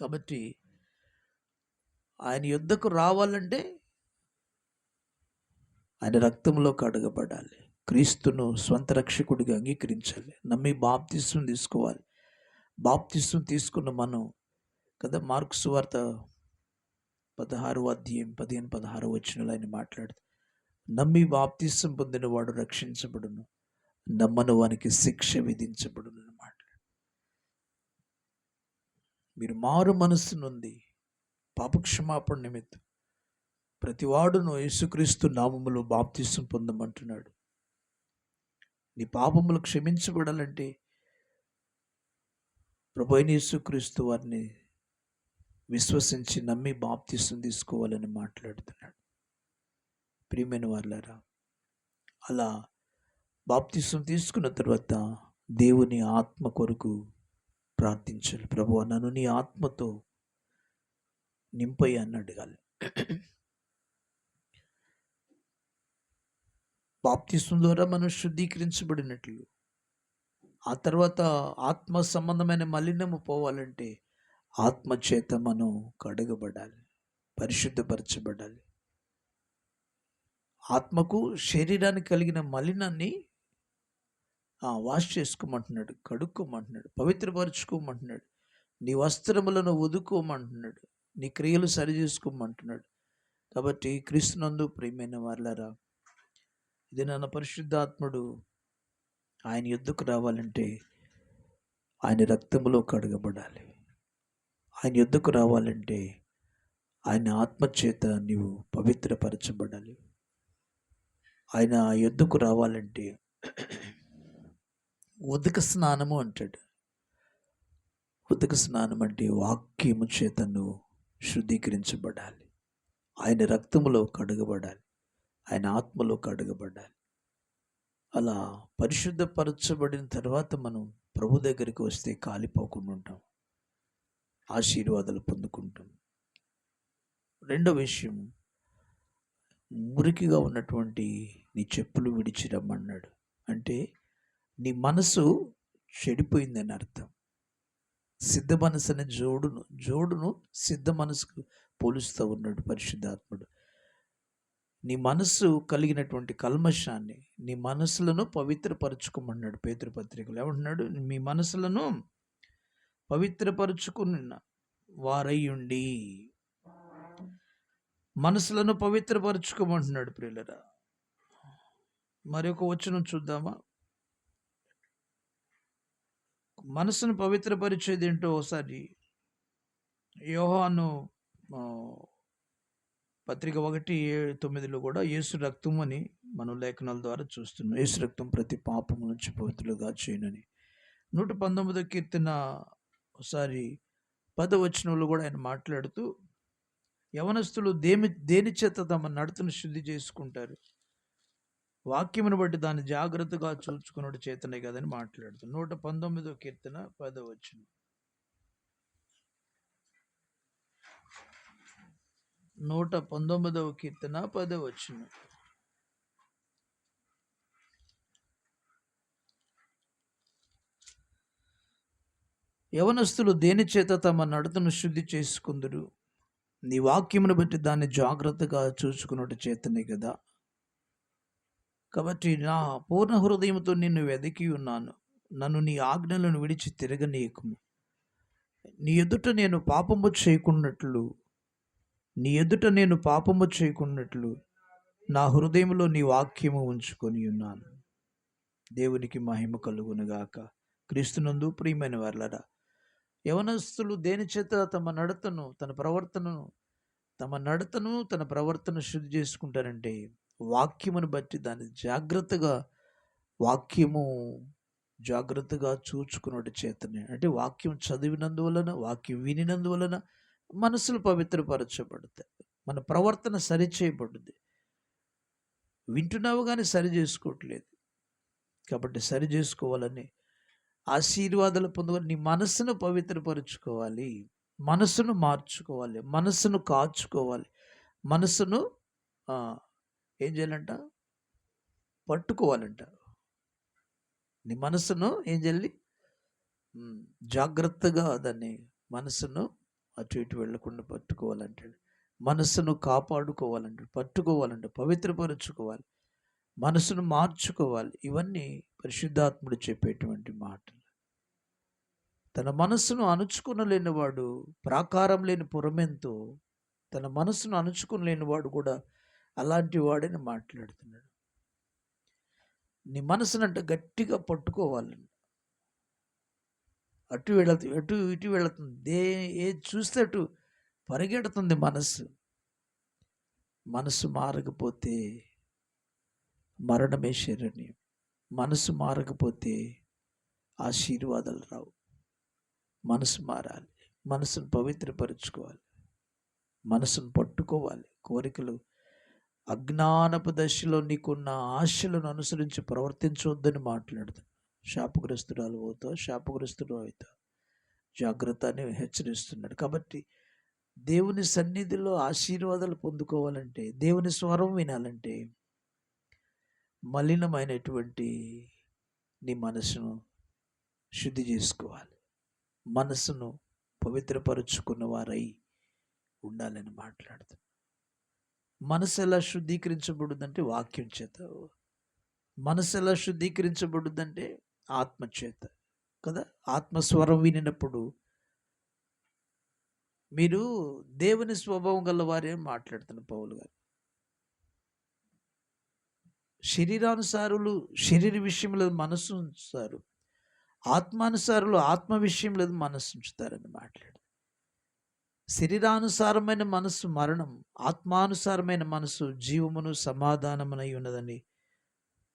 కాబట్టి ఆయన యుద్ధకు రావాలంటే ఆయన రక్తంలో కడగబడాలి క్రీస్తును స్వంత రక్షకుడిగా అంగీకరించాలి. నమ్మి బాప్తిస్వం తీసుకోవాలి. బాప్తిస్వం తీసుకున్న మనం కదా మార్క్స్ వార్త పదహారు అధ్యాయం పదిహేను పదహారు వచ్చినలో ఆయన మాట్లాడుతూ నమ్మి బాప్తిస్వం పొందిన వాడు రక్షించబడును. నమ్మను వానికి శిక్ష విధించబడును అని మాట్లాడు మీరు మారు మనస్సు నుండి పాపక్షమాపణ నిమిత్తం ప్రతివాడును యేసుక్రీస్తు నామములో బాప్తీసం పొందమంటున్నాడు. నీ పాపములు క్షమించబడాలంటే ప్రభు యేసుక్రీస్తు వారిని విశ్వసించి నమ్మి బాప్తీసం తీసుకోవాలని మాట్లాడుతున్నాడు. ప్రియమైన వాళ్ళారా అలా బాప్తీసం తీసుకున్న తర్వాత దేవుని ఆత్మ కొరకు ప్రార్థించాలి. ప్రభు నన్ను నీ ఆత్మతో నింపయ్య అని అడగాలి బాప్తిస్వం ద్వారా మనం శుద్ధీకరించబడినట్లు ఆ తర్వాత ఆత్మ సంబంధమైన మలినము పోవాలంటే ఆత్మ చేత మనం కడగబడాలి పరిశుద్ధపరచబడాలి. ఆత్మకు శరీరానికి కలిగిన మలినాన్ని వాష్ చేసుకోమంటున్నాడు కడుక్కోమంటున్నాడు పవిత్రపరచుకోమంటున్నాడు నీ వస్త్రములను వదుకోమంటున్నాడు నీ క్రియలు సరి చేసుకోమంటున్నాడు కాబట్టి క్రీస్తునందు ప్రియమైన వాళ్ళరా ఇది నన్న పరిశుద్ధాత్ముడు ఆయన యుద్ధకు రావాలంటే ఆయన రక్తములో కడగబడాలి. ఆయన యుద్ధకు రావాలంటే ఆయన ఆత్మచేత నీవు పవిత్రపరచబడాలి. ఆయన యుద్ధకు రావాలంటే ఉదక స్నానము అంటాడు. ఉదక స్నానం అంటే వాక్యము చేత నువ్వు శుద్ధీకరించబడాలి. ఆయన రక్తములో కడగబడాలి. ఆయన ఆత్మలో కడగబడాలి. అలా పరిశుద్ధపరచబడిన తర్వాత మనం ప్రభు దగ్గరికి వస్తే కాలిపోకుండా ఉంటాం. ఆశీర్వాదాలు పొందుకుంటాం. రెండో విషయం మురికిగా ఉన్నటువంటి నీ చెప్పులు విడిచి రమ్మన్నాడు. అంటే నీ మనసు చెడిపోయిందని అర్థం. సిద్ధ మనసు అనే జోడును జోడును సిద్ధ మనసుకు పోలుస్తూ ఉన్నాడు పరిశుద్ధాత్ముడు. నీ మనస్సు కలిగినటువంటి కల్మషాన్ని నీ మనసులను పవిత్రపరచుకోమన్నాడు పేతృపత్రికలు ఏమంటున్నాడు? మీ మనసులను పవిత్రపరచుకున్న వారయ్యుండి. మనసులను పవిత్రపరచుకోమంటున్నాడు ప్రియులరా. మరి ఒక వచనం చూద్దామా? మనసును పవిత్రపరిచేది ఏంటో ఒకసారి యోహాను పత్రిక ఒకటి తొమ్మిదిలో కూడా యేసు రక్తం అని మనం లేఖనాల ద్వారా చూస్తున్నాం. యేసు రక్తం ప్రతి పాపం నుంచి పవిత్రులుగా చేయనని. నూట పంతొమ్మిదో కీర్తన ఒకసారి పదవచనంలో కూడా ఆయన మాట్లాడుతూ యవనస్తులు దేమి దేని చేత తమ నడతను శుద్ధి చేసుకుంటారు? వాక్యమును బట్టి దాన్ని జాగ్రత్తగా చూచుకున్నట్టు చేతనే కదని మాట్లాడుతుంది. నూట పంతొమ్మిదో కీర్తన పదవచనం నూట పంతొమ్మిదవ కీర్తన పదవచ్చును యవనస్తులు దేని చేత తమ నడతను శుద్ధి చేసుకుందరు? నీ వాక్యమును బట్టి దాన్ని జాగ్రత్తగా చూసుకున్నట్టు చేతనే కదా. కాబట్టి నా పూర్ణ హృదయంతో నిన్ను వెదకి ఉన్నాను. నన్ను నీ ఆజ్ఞలను విడిచి తిరగనీయకు నీ ఎదుట నేను పాపము చేయకున్నట్లు నీ ఎదుట నేను పాపము చేయకున్నట్లు నా హృదయంలో నీ వాక్యము ఉంచుకొని ఉన్నాను. దేవునికి మహిమ కలుగునుగాక. క్రీస్తునందు ప్రియమైన వర్లరా యవనస్తులు దేని చేత తమ నడతను తన ప్రవర్తనను తమ నడతను తన ప్రవర్తన శుద్ధి చేసుకుంటారంటే వాక్యమును బట్టి దాన్ని జాగ్రత్తగా వాక్యము జాగ్రత్తగా చూచుకున్నట్టు చేతనే. అంటే వాక్యం చదివినందువలన వాక్యం వినినందువలన మనసులు పవిత్రపరచబడతాయి. మన ప్రవర్తన సరి చేయబడుద్ది వింటున్నావు కానీ సరి చేసుకోవట్లేదు. కాబట్టి సరి చేసుకోవాలని ఆశీర్వాదాలు పొందుకొని నీ మనస్సును పవిత్రపరచుకోవాలి. మనసును మార్చుకోవాలి. మనసును కాచుకోవాలి. మనసును ఏం చేయాలంట? పట్టుకోవాలంట. నీ మనసును ఏం చేయాలి? జాగ్రత్తగా దాన్ని మనసును అటు ఇటు వెళ్ళకుండా పట్టుకోవాలంటాడు. మనసును కాపాడుకోవాలంటాడు పట్టుకోవాలంటే పవిత్రపరుచుకోవాలి మనసును మార్చుకోవాలి. ఇవన్నీ పరిశుద్ధాత్ముడు చెప్పేటువంటి మాటలు. తన మనసును అణుచుకునలేనివాడు ప్రాకారం లేని పురమెంతో తన మనసును అణుచుకునలేనివాడు కూడా అలాంటి వాడని మాట్లాడుతున్నాడు. నీ మనసునంట గట్టిగా పట్టుకోవాలండి అటు వెళుతు అటు ఇటు వెళుతుంది. దే ఏది చూస్తే అటు పరిగెడుతుంది మనస్సు. మనసు మారకపోతే మరణమే శరణ్యం. మనసు మారకపోతే ఆశీర్వాదాలు రావు. మనసు మారాలి. మనసును పవిత్రపరుచుకోవాలి. మనసును పట్టుకోవాలి. కోరికలు అజ్ఞానపు దశలో నీకున్న ఆశలను అనుసరించి ప్రవర్తించవద్దని మాట్లాడుతుంది శాపగ్రస్తురాలు అవుతావు శాపగ్రస్తుడు అవుతావు. జాగ్రత్త అని హెచ్చరిస్తున్నాడు. కాబట్టి దేవుని సన్నిధిలో ఆశీర్వాదాలు పొందుకోవాలంటే దేవుని స్వరం వినాలంటే మలినమైనటువంటి నీ మనసును శుద్ధి చేసుకోవాలి. మనసును పవిత్రపరుచుకున్న వారై ఉండాలని మాట్లాడుతుంది మనసు ఎలా శుద్ధీకరించబడుద్దంటే వాక్యం చేత. మనసు ఎలా శుద్ధీకరించబడుద్దంటే ఆత్మ చేత. కదా? ఆత్మస్వరం వినినప్పుడు మీరు దేవుని స్వభావం గల వారే మాట్లాడుతున్న పౌలు గారు. శరీరానుసారులు శరీర విషయంలో మనసు ఉంచుతారు. ఆత్మానుసారులు ఆత్మ విషయంలో మనసు ఉంచుతారని మాట్లాడుతారు శరీరానుసారమైన మనసు మరణం ఆత్మానుసారమైన మనసు జీవమును సమాధానమునై ఉన్నదని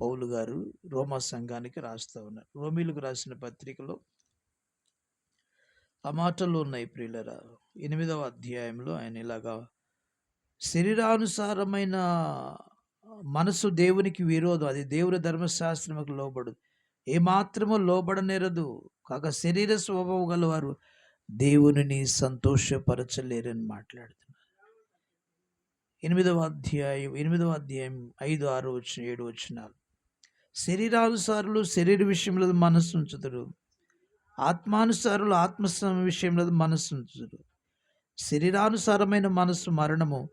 పౌలు గారు రోమా సంఘానికి రాస్తూ ఉన్నారు. రోమిలకు రాసిన పత్రికలో ఆ మాటలు ఉన్నాయి ప్రియులరా. ఎనిమిదవ అధ్యాయంలో ఆయన ఇలాగా శరీరానుసారమైన మనసు దేవునికి విరోధం అది దేవుని ధర్మశాస్త్రముకు లోబడు ఏమాత్రము లోబడనేరదు కాక శరీర స్వభావం గలవారు దేవునిని సంతోషపరచలేరని మాట్లాడుతున్నారు. ఎనిమిదవ అధ్యాయం ఎనిమిదవ అధ్యాయం ఐదు ఆరు వచ్చిన ఏడు వచ్చినాలు. శరీరానుసారులు శరీర విషయంలో మనస్సు ఉంచుతారు ఆత్మానుసారులు ఆత్మ విషయంలో మనస్సు ఉంచుతారు శరీరానుసారమైన మనస్సు మరణము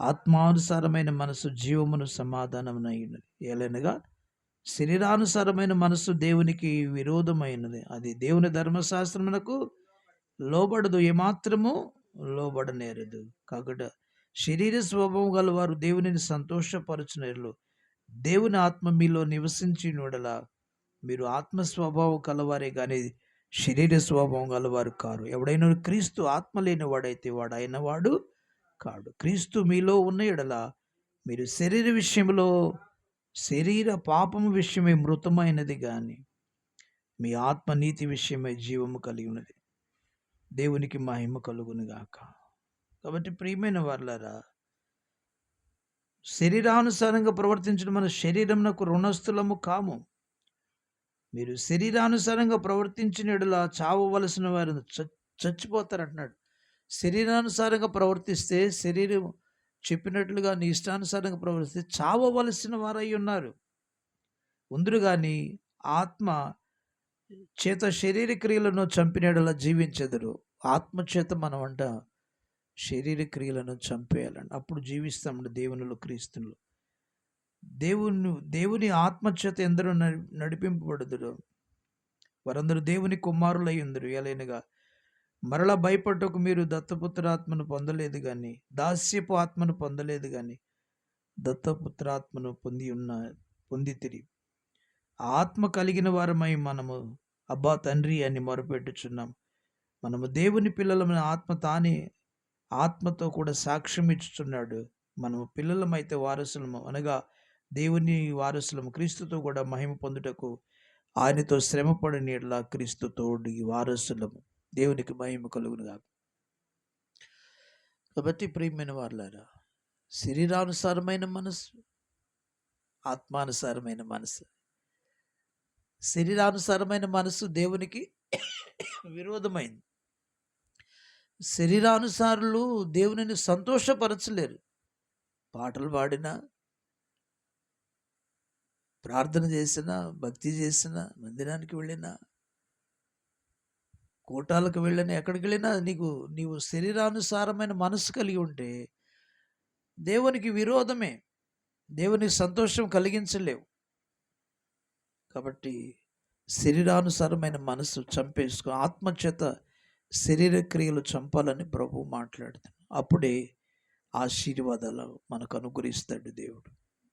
ఆత్మానుసారమైన మనసు జీవమును సమాధానమునైనది. ఏలనగా శరీరానుసారమైన మనస్సు దేవునికి విరోధమైనది. అది దేవుని ధర్మశాస్త్రమునకు లోబడదు ఏమాత్రము లోబడనేరదు. కాకుండా శరీర స్వభావం గల వారు దేవునిని సంతోషపరచునేరు దేవుని ఆత్మ మీలో నివసించి నోడల. మీరు ఆత్మ స్వభావం కలవారే కానీ శరీర స్వభావం గలవారు కారు. ఎవడైనా క్రీస్తు ఆత్మ లేని వాడైతే వాడు అయిన వాడు కాడు. క్రీస్తు మీలో ఉన్న ఎడల మీరు శరీర విషయంలో శరీర పాపం విషయమే మృతమైనది కానీ మీ ఆత్మ నీతి విషయమై జీవము కలిగి ఉన్నది దేవునికి మహిమ కలుగునుగాక కాబట్టి ప్రియమైన వాళ్ళరా శరీరానుసారంగా ప్రవర్తించడం మన శరీరంకు రుణస్థులము కాము. మీరు శరీరానుసారంగా ప్రవర్తించినడులా చావవలసిన వారు చచ్చిపోతారు అంటున్నాడు శరీరానుసారంగా ప్రవర్తిస్తే శరీరం చెప్పినట్లుగా నీ ఇష్టానుసారంగా ప్రవర్తిస్తే చావవలసిన వారై ఉన్నారు. ఉందరు కానీ ఆత్మ చేత శరీర క్రియలను చంపినడలా జీవించెదరు. ఆత్మచేత మనం అంట శరీర క్రియలను చంపేయాలండి అప్పుడు జీవిస్తామండి దేవునిలో క్రీస్తులు. దేవుని దేవుని ఆత్మచేత ఎందరూ నడిపింపబడుదురు. వారందరూ దేవుని కుమారులై ఉందరు ఎలైనగా మరలా భయపడ్డకు మీరు దత్తపుత్రాత్మను పొందలేదు కానీ దాస్యపు ఆత్మను పొందలేదు కానీ దత్తపుత్రాత్మను పొంది ఉన్న పొంది తిరిగి ఆత్మ కలిగిన వారమై మనము అబ్బా తండ్రి అని మొరపెట్టుచున్నాం. మనము దేవుని పిల్లలమైన ఆత్మ తానే ఆత్మతో కూడా సాక్ష్యం ఇచ్చుచున్నాడు. మనము పిల్లలమైతే వారసులము. అనగా దేవుని వారసులము క్రీస్తుతో కూడా మహిమ పొందుటకు ఆయనతో శ్రమపడిన ఎట్లా క్రీస్తుతోడి వారసులము. దేవునికి మహిమ కలుగునుగా కాబట్టి ప్రియమైన వారులారా శరీరానుసారమైన మనసు ఆత్మానుసారమైన మనసు శరీరానుసారమైన మనసు దేవునికి విరోధమైంది. శరీరానుసారులు దేవునిని సంతోషపరచలేరు. పాటలు పాడినా ప్రార్థన చేసిన భక్తి చేసిన మందిరానికి వెళ్ళినా కూటాలకు వెళ్ళినా ఎక్కడికి వెళ్ళినా నీకు నీవు శరీరానుసారమైన మనసు కలిగి ఉంటే దేవునికి విరోధమే. దేవునికి సంతోషం కలిగించలేవు. కాబట్టి శరీరానుసారమైన మనసు చంపేసుకో ఆత్మచేత శరీర క్రియలు చంపాలని ప్రభు మాట్లాడుతాడు అప్పుడే ఆశీర్వాదాలు మనకు అనుగ్రహిస్తాడు దేవుడు.